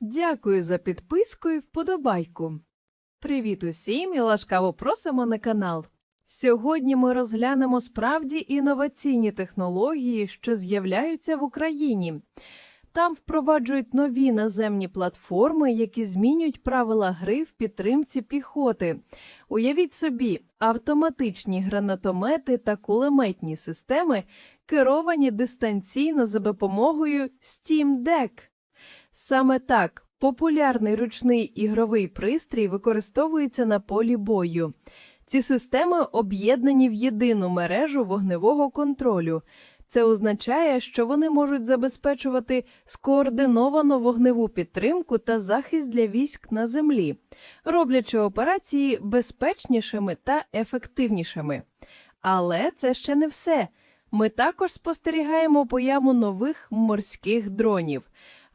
Дякую за підписку і вподобайку. Привіт усім і ласкаво просимо на канал. Сьогодні ми розглянемо справді інноваційні технології, що з'являються в Україні. Там впроваджують нові наземні платформи, які змінюють правила гри в підтримці піхоти. Уявіть собі, автоматичні гранатомети та кулеметні системи керовані дистанційно за допомогою Steam Deck. Саме так популярний ручний ігровий пристрій використовується на полі бою. Ці системи об'єднані в єдину мережу вогневого контролю. Це означає, що вони можуть забезпечувати скоординовану вогневу підтримку та захист для військ на землі, роблячи операції безпечнішими та ефективнішими. Але це ще не все. Ми також спостерігаємо появу нових морських дронів.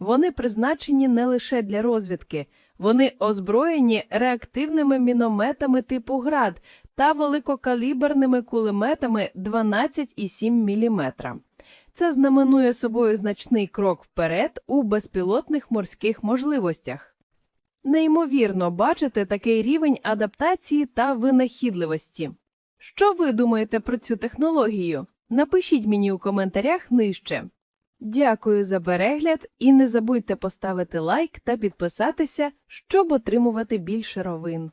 Вони призначені не лише для розвідки, вони озброєні реактивними мінометами типу град та великокаліберними кулеметами 12,7 мм. Це знаменує собою значний крок вперед у безпілотних морських можливостях. Неймовірно бачити такий рівень адаптації та винахідливості. Що ви думаєте про цю технологію? Напишіть мені у коментарях нижче. Дякую за перегляд і не забудьте поставити лайк та підписатися, щоб отримувати більше ровин.